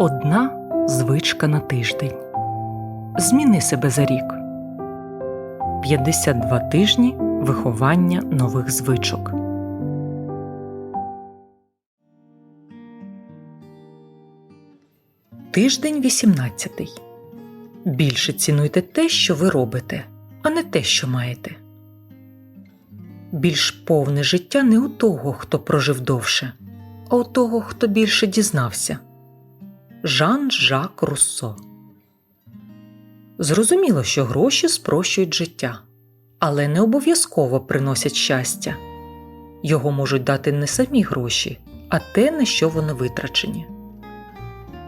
Одна звичка на тиждень. Зміни себе за рік. 52 тижні виховання нових звичок. Тиждень 18. Більше цінуйте те, що ви робите, а не те, що маєте. Більш повне життя не у того, хто прожив довше, а у того, хто більше дізнався. Жан Жак Руссо Зрозуміло, що гроші спрощують життя, але не обов'язково приносять щастя. Його можуть дати не самі гроші, а те, на що вони витрачені.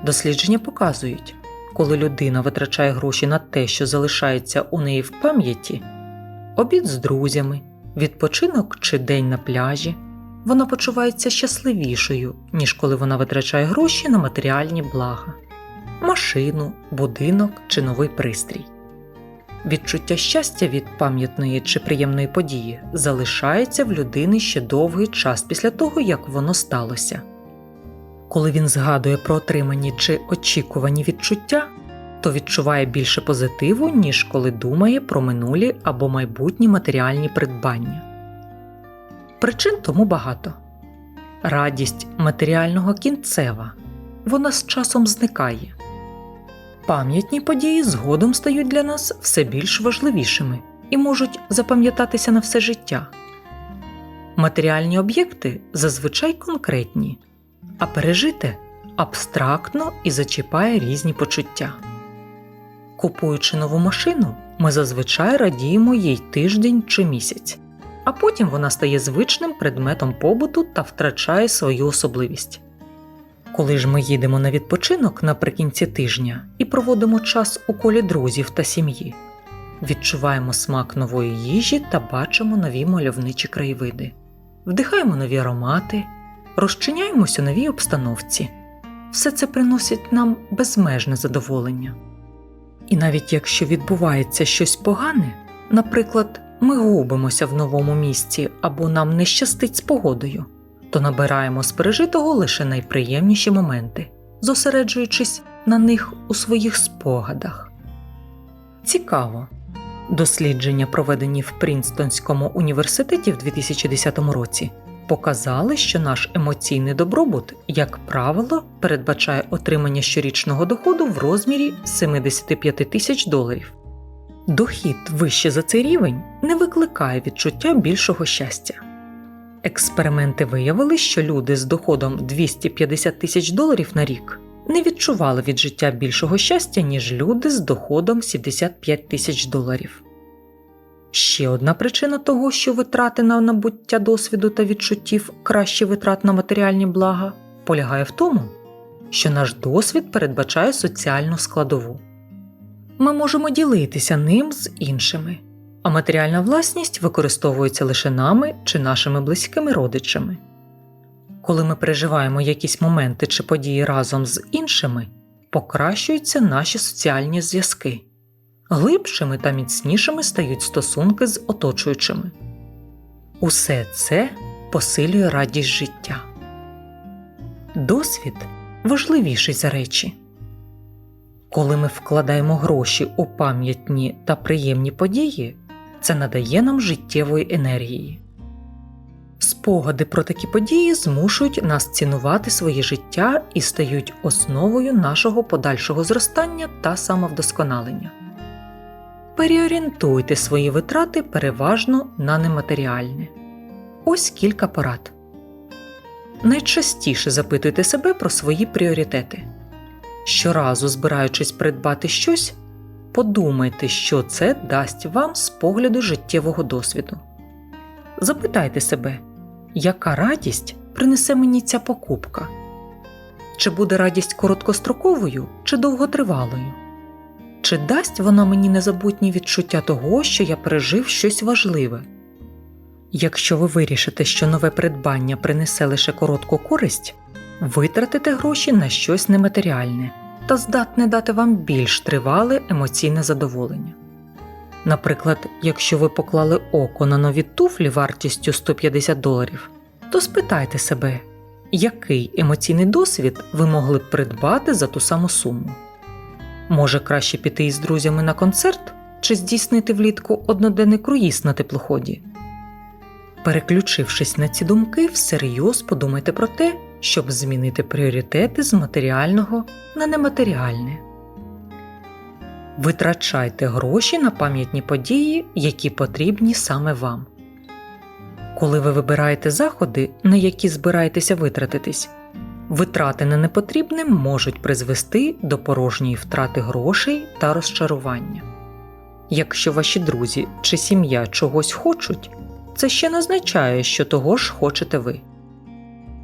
Дослідження показують, коли людина витрачає гроші на те, що залишається у неї в пам'яті, обід з друзями, відпочинок чи день на пляжі, вона почувається щасливішою, ніж коли вона витрачає гроші на матеріальні блага, машину, будинок чи новий пристрій. Відчуття щастя від пам'ятної чи приємної події залишається в людини ще довгий час після того, як воно сталося. Коли він згадує про отримані чи очікувані відчуття, то відчуває більше позитиву, ніж коли думає про минулі або майбутні матеріальні придбання. Причин тому багато. Радість матеріального кінцева вона з часом зникає. Пам'ятні події згодом стають для нас все більш важливішими і можуть запам'ятатися на все життя. Матеріальні об'єкти зазвичай конкретні, а пережите абстрактно і зачіпає різні почуття. Купуючи нову машину, ми зазвичай радіємо їй тиждень чи місяць, а потім вона стає звичним предметом побуту та втрачає свою особливість. Коли ж ми їдемо на відпочинок наприкінці тижня і проводимо час у колі друзів та сім'ї, відчуваємо смак нової їжі та бачимо нові мальовничі краєвиди, вдихаємо нові аромати, розчиняємось у новій обстановці. Все це приносить нам безмежне задоволення. І навіть якщо відбувається щось погане, наприклад, ми губимося в новому місці або нам не щастить з погодою, то набираємо з пережитого лише найприємніші моменти, зосереджуючись на них у своїх спогадах. Цікаво. Дослідження, проведені в Прінстонському університеті в 2010 році, показали, що наш емоційний добробут, як правило, передбачає отримання щорічного доходу в розмірі 75 тисяч доларів. Дохід вище за цей рівень не викликає відчуття більшого щастя. Експерименти виявили, що люди з доходом 250 тисяч доларів на рік не відчували від життя більшого щастя, ніж люди з доходом 75 тисяч доларів. Ще одна причина того, що витрати на набуття досвіду та відчуттів кращий витрат на матеріальні блага, полягає в тому, що наш досвід передбачає соціальну складову. Ми можемо ділитися ним з іншими, а матеріальна власність використовується лише нами чи нашими близькими родичами. Коли ми переживаємо якісь моменти чи події разом з іншими, покращуються наші соціальні зв'язки глибшими та міцнішими стають стосунки з оточуючими. Усе це посилює радість життя. Досвід важливіший за речі. Коли ми вкладаємо гроші у пам'ятні та приємні події, це надає нам життєвої енергії. Спогади про такі події змушують нас цінувати своє життя і стають основою нашого подальшого зростання та самовдосконалення. Переорієнтуйте свої витрати переважно на нематеріальне. Ось кілька порад. Найчастіше запитуйте себе про свої пріоритети. Щоразу, збираючись придбати щось, подумайте, що це дасть вам з погляду життєвого досвіду. Запитайте себе, яка радість принесе мені ця покупка? Чи буде радість короткостроковою чи довготривалою? Чи дасть вона мені незабутні відчуття того, що я пережив щось важливе? Якщо ви вирішите, що нове придбання принесе лише коротку користь, витратите гроші на щось нематеріальне та здатне дати вам більш тривале емоційне задоволення. Наприклад, якщо ви поклали око на нові туфлі вартістю 150 доларів, то спитайте себе, який емоційний досвід ви могли б придбати за ту саму суму. Може краще піти із друзями на концерт чи здійснити влітку одноденний круїз на теплоході. Переключившись на ці думки, всерйоз подумайте про те, щоб змінити пріоритети з матеріального на нематеріальне. Витрачайте гроші на пам'ятні події, які потрібні саме вам. Коли ви вибираєте заходи, на які збираєтеся витратитись, витрати на непотрібне можуть призвести до порожньої втрати грошей та розчарування. Якщо ваші друзі чи сім'я чогось хочуть, це ще не означає, що того ж хочете ви.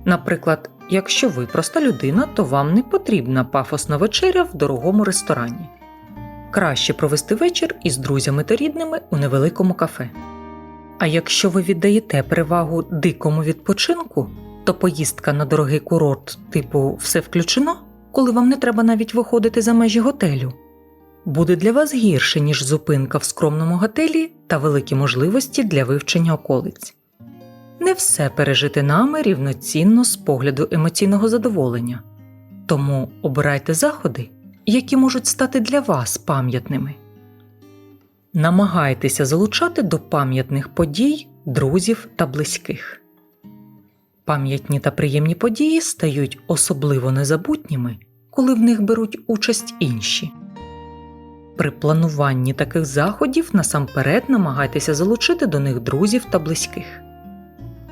Наприклад, якщо ви проста людина, то вам не потрібна пафосна вечеря в дорогому ресторані. Краще провести вечір із друзями та рідними у невеликому кафе. А якщо ви віддаєте перевагу дикому відпочинку, то поїздка на дорогий курорт, типу все включено, коли вам не треба навіть виходити за межі готелю, буде для вас гірше, ніж зупинка в скромному готелі та великі можливості для вивчення околиць. Не все пережити нами рівноцінно з погляду емоційного задоволення, тому обирайте заходи, які можуть стати для вас пам'ятними. Намагайтеся залучати до пам'ятних подій друзів та близьких. Пам'ятні та приємні події стають особливо незабутніми, коли в них беруть участь інші. При плануванні таких заходів насамперед намагайтеся залучити до них друзів та близьких.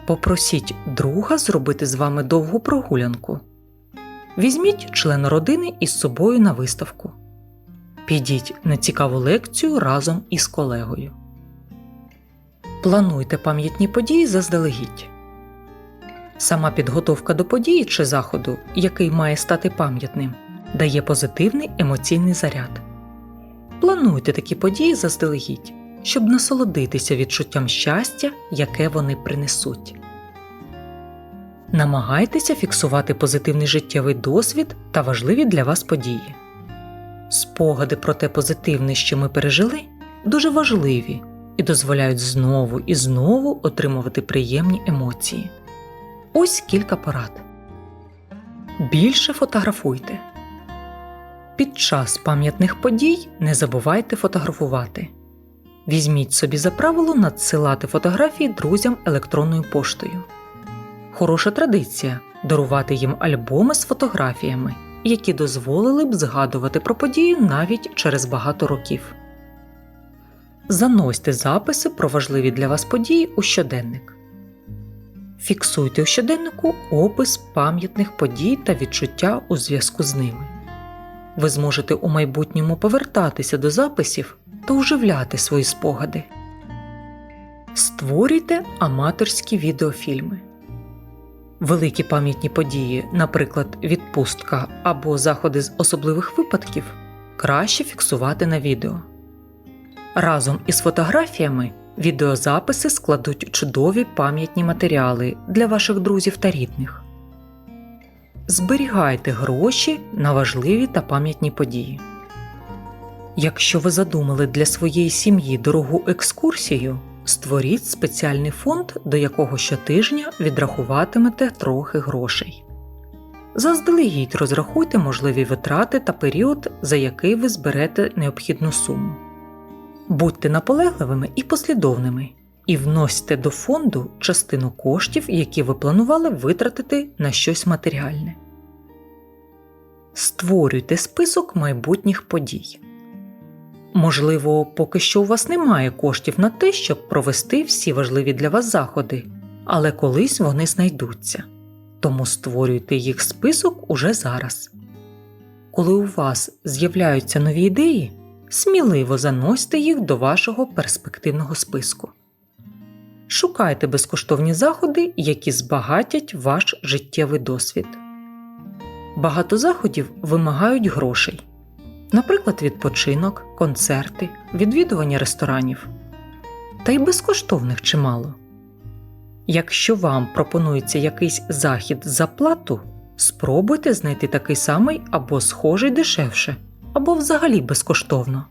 Попросіть друга зробити з вами довгу прогулянку. Візьміть члена родини із собою на виставку. Підіть на цікаву лекцію разом із колегою. Плануйте пам'ятні події заздалегідь. Сама підготовка до події чи заходу, який має стати пам'ятним, дає позитивний емоційний заряд. Плануйте такі події заздалегідь, щоб насолодитися відчуттям щастя, яке вони принесуть. Намагайтеся фіксувати позитивний життєвий досвід та важливі для вас події. Спогади про те позитивне, що ми пережили, дуже важливі і дозволяють знову і знову отримувати приємні емоції. Ось кілька порад. Більше фотографуйте. Під час пам'ятних подій не забувайте фотографувати. Візьміть собі за правило надсилати фотографії друзям електронною поштою. Хороша традиція дарувати їм альбоми з фотографіями, які дозволили б згадувати про подію навіть через багато років. Заносьте записи про важливі для вас події у щоденник. Фіксуйте у щоденнику опис пам'ятних подій та відчуття у зв'язку з ними. Ви зможете у майбутньому повертатися до записів та оживляти свої спогади. Створюйте аматорські відеофільми. Великі пам'ятні події, наприклад, відпустка або заходи з особливих випадків, краще фіксувати на відео. Разом із фотографіями відеозаписи складуть чудові пам'ятні матеріали для ваших друзів та рідних. Зберігайте гроші на важливі та пам'ятні події. Якщо ви задумали для своєї сім'ї дорогу екскурсію, створіть спеціальний фонд, до якого щотижня відрахуватимете трохи грошей. Заздалегідь розрахуйте можливі витрати та період, за який ви зберете необхідну суму. Будьте наполегливими і послідовними, і вносьте до фонду частину коштів, які ви планували витратити на щось матеріальне. Створюйте список майбутніх подій. Можливо, поки що у вас немає коштів на те, щоб провести всі важливі для вас заходи, але колись вони знайдуться. Тому створюйте їх список уже зараз. Коли у вас з'являються нові ідеї, сміливо заносьте їх до вашого перспективного списку. Шукайте безкоштовні заходи, які збагатять ваш життєвий досвід. Багато заходів вимагають грошей, наприклад, відпочинок, концерти, відвідування ресторанів. Та й безкоштовних чимало. Якщо вам пропонується якийсь захід за плату, спробуйте знайти такий самий або схожий дешевше, або взагалі безкоштовно.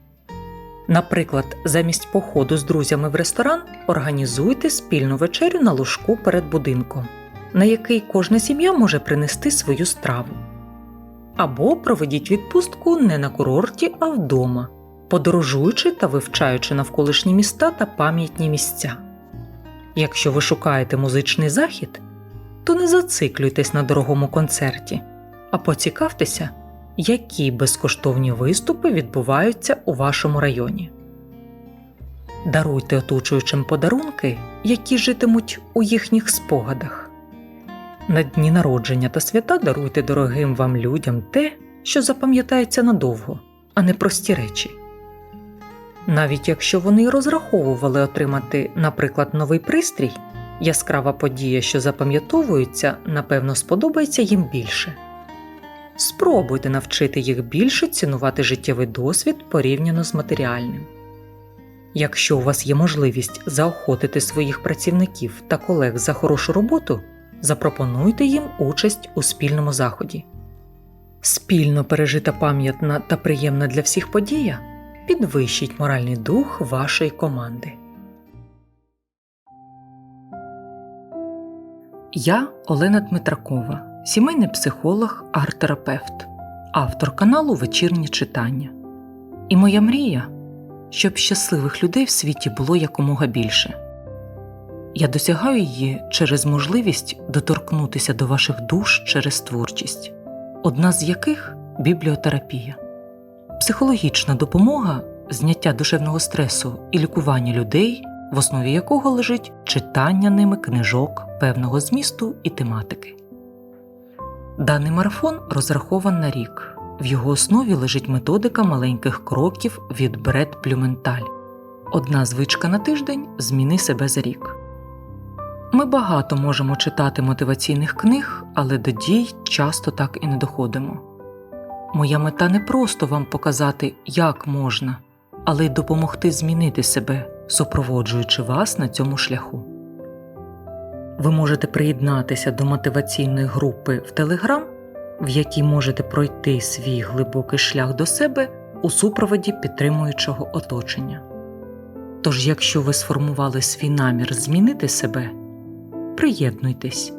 Наприклад, замість походу з друзями в ресторан організуйте спільну вечерю на лужку перед будинком, на який кожна сім'я може принести свою страву. Або проведіть відпустку не на курорті, а вдома, подорожуючи та вивчаючи навколишні міста та пам'ятні місця. Якщо ви шукаєте музичний захід, то не зациклюйтесь на дорогому концерті, а поцікавтеся, які безкоштовні виступи відбуваються у вашому районі. Даруйте оточуючим подарунки, які житимуть у їхніх спогадах. На дні народження та свята даруйте дорогим вам людям те, що запам'ятається надовго, а не прості речі. Навіть якщо вони розраховували отримати, наприклад, новий пристрій, яскрава подія, що запам'ятовується, напевно, сподобається їм більше. Спробуйте навчити їх більше цінувати життєвий досвід порівняно з матеріальним. Якщо у вас є можливість заохотити своїх працівників та колег за хорошу роботу, запропонуйте їм участь у спільному заході. Спільно пережита пам'ятна та приємна для всіх подія підвищить моральний дух вашої команди. Я Олена Дмитракова, сімейний психолог, арт-терапевт, автор каналу Вечірні читання. І моя мрія, щоб щасливих людей в світі було якомога більше. Я досягаю її через можливість доторкнутися до ваших душ через творчість, одна з яких бібліотерапія, психологічна допомога, зняття душевного стресу і лікування людей, в основі якого лежить читання ними книжок певного змісту і тематики. Даний марафон розрахован на рік. В його основі лежить методика маленьких кроків від Бред Плюменталь. Одна звичка на тиждень зміни себе за рік. Ми багато можемо читати мотиваційних книг, але до дій часто так і не доходимо. Моя мета не просто вам показати, як можна, але й допомогти змінити себе, супроводжуючи вас на цьому шляху. Ви можете приєднатися до мотиваційної групи в Telegram, в якій можете пройти свій глибокий шлях до себе у супроводі підтримуючого оточення. Тож, якщо ви сформували свій намір змінити себе, приєднуйтесь